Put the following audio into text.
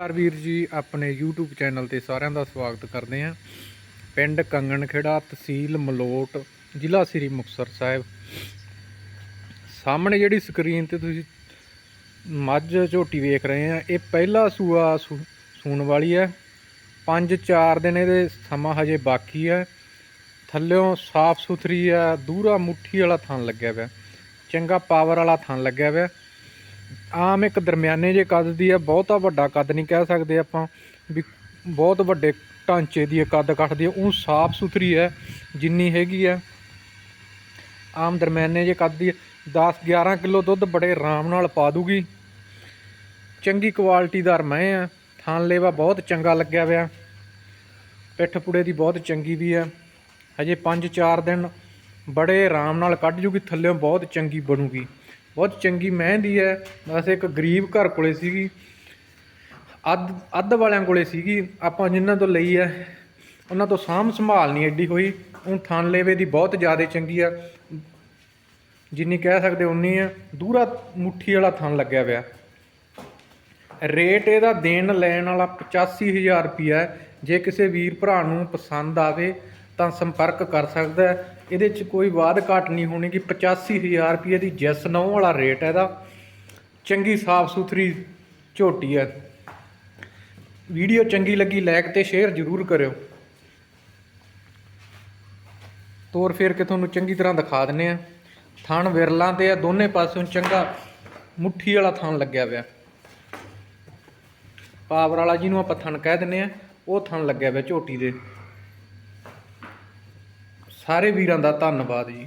ਨਮਸਕਾਰ ਵੀਰ ਜੀ, ਆਪਣੇ YouTube ਚੈਨਲ ਤੇ ਸਾਰਿਆਂ ਦਾ ਸਵਾਗਤ ਕਰਦੇ ਹਾਂ। ਪਿੰਡ ਕੰਗਣਖੇੜਾ, ਤਹਿਸੀਲ ਮਲੋਟ, ਜ਼ਿਲ੍ਹਾ ਸ੍ਰੀ ਮੁਕਤਸਰ ਸਾਹਿਬ। ਸਾਹਮਣੇ ਜਿਹੜੀ ਸਕਰੀਨ ਤੇ ਤੁਸੀਂ ਮੱਝ ਝੋਟੀ ਵੇਖ ਰਹੇ ਆ ਇਹ ਪਹਿਲਾ ਸੂਆ ਸੂ- ਸੂਣ ਵਾਲੀ ਹੈ। 5-4 ਦਿਨ ਇਹਦੇ ਸਮਾਂ ਹਜੇ ਬਾਕੀ ਹੈ। ਥੱਲਿਓਂ ਸਾਫ਼ ਸੁਥਰੀ ਆ ਦੂਰਾ ਮੁੱਠੀ ਵਾਲਾ ਥਣ ਲੱਗਿਆ ਪਿਆ। ਚੰਗਾ ਪਾਵਰ ਵਾਲਾ ਥਣ ਲੱਗਿਆ ਪਿਆ। ਆਮ ਇੱਕ ਦਰਮਿਆਨੇ ਜੇ ਕੱਦ ਦੀ ਆ, ਬਹੁਤਾ ਵੱਡਾ ਕੱਦ ਨਹੀਂ ਕਹਿ ਸਕਦੇ ਆਪਾਂ ਵੀ ਬਹੁਤ ਵੱਡੇ ਢਾਂਚੇ ਦੀ ਕੱਦ ਕੱਟਦੀ ਹੈ ਉਹ ਸਾਫ਼ ਸੁਥਰੀ ਹੈ, ਜਿੰਨੀ ਹੈਗੀ ਹੈ ਆਮ ਦਰਮਿਆਨੇ ਜੇ ਕੱਦ ਦੀ 10 11 ਕਿਲੋ ਦੁੱਧ ਬੜੇ ਆਰਾਮ ਨਾਲ ਪਾ ਦੂਗੀ। ਚੰਗੀ ਕੁਆਲਿਟੀ ਦਾ ਮੈਂ ਆ। ਥਾਨ ਲੇਵਾ ਬਹੁਤ ਚੰਗਾ ਲੱਗਿਆ ਪਿਆ ਪਿੱਠ ਪੁੜੇ ਦੀ ਬਹੁਤ ਚੰਗੀ ਵੀ ਹੈ ਹਜੇ 5-4 ਦਿਨ ਬੜੇ ਆਰਾਮ ਨਾਲ ਕੱਢ ਜੂਗੀ, ਥੱਲੇੋਂ ਬਹੁਤ ਚੰਗੀ ਬਣੂਗੀ। ਬਹੁਤ ਚੰਗੀ ਮਹਿੰਦੀ ਹੈ ਬਸ ਇੱਕ ਗਰੀਬ ਘਰ ਕੋਲੇ ਸੀਗੀ। ਅੱਧ ਅੱਧ ਵਾਲਿਆਂ ਕੋਲੇ ਸੀਗੀ। ਆਪਾਂ ਜਿਨ੍ਹਾਂ ਤੋਂ ਲਈ ਹੈ, ਉਹਨਾਂ ਤੋਂ ਸਾਂਭ ਸੰਭਾਲ ਨਹੀਂ ਐਡੀ ਹੋਈ। ਉਹ ਥਣ ਲੇਵੇ ਦੀ ਬਹੁਤ ਜ਼ਿਆਦਾ ਚੰਗੀ ਆ। ਜਿੰਨੀ ਕਹਿ ਸਕਦੇ ਉਨੀ ਆ। ਦੂਰਾ ਮੁੱਠੀ ਵਾਲਾ ਥਣ ਲੱਗਿਆ ਪਿਆ ਰੇਟ ਇਹਦਾ ਦੇਣ ਲੈਣ ਵਾਲਾ 85000 ਰੁਪਿਆ ਹੈ। ਜੇ ਕਿਸੇ ਵੀਰ ਭਰਾ ਨੂੰ ਪਸੰਦ ਆਵੇ ਤਾਂ ਸੰਪਰਕ ਕਰ ਸਕਦਾ ਹੈ। ਇਹਦੇ 'ਚ ਕੋਈ ਵਾਧ ਘਾਟ ਨਹੀਂ ਹੋਣੀ ਕਿ 85000 ਰੁਪਏ ਦੀ ਜੈਸ ਨੌ ਵਾਲਾ ਰੇਟ ਹੈ ਇਹਦਾ। ਚੰਗੀ ਸਾਫ਼ ਸੁਥਰੀ ਝੋਟੀ ਹੈ। ਵੀਡੀਓ ਚੰਗੀ ਲੱਗੀ ਲਾਈਕ ਤੇ ਸ਼ੇਅਰ ਜ਼ਰੂਰ ਕਰਿਓ। ਤੋਰ ਫੇਰ ਕੇ ਤੁਹਾਨੂੰ ਚੰਗੀ ਤਰ੍ਹਾਂ ਦਿਖਾ ਦਿੰਨੇ ਆ ਥਣ ਵਿਰਲਾਂ ਤੇ ਆ, ਦੋਨੇ ਪਾਸਿਓਂ ਚੰਗਾ ਮੁੱਠੀ ਵਾਲਾ ਥਣ ਲੱਗਿਆ ਪਿਆ ਪਾਵਰ ਵਾਲਾ ਜਿਹਨੂੰ ਆਪਾਂ ਥਣ ਕਹਿ ਦਿੰਨੇ ਆ ਉਹ ਥਣ ਲੱਗਿਆ ਪਿਆ ਝੋਟੀ ਦੇ। ਸਾਰੇ ਵੀਰਾਂ ਦਾ ਧੰਨਵਾਦ ਜੀ।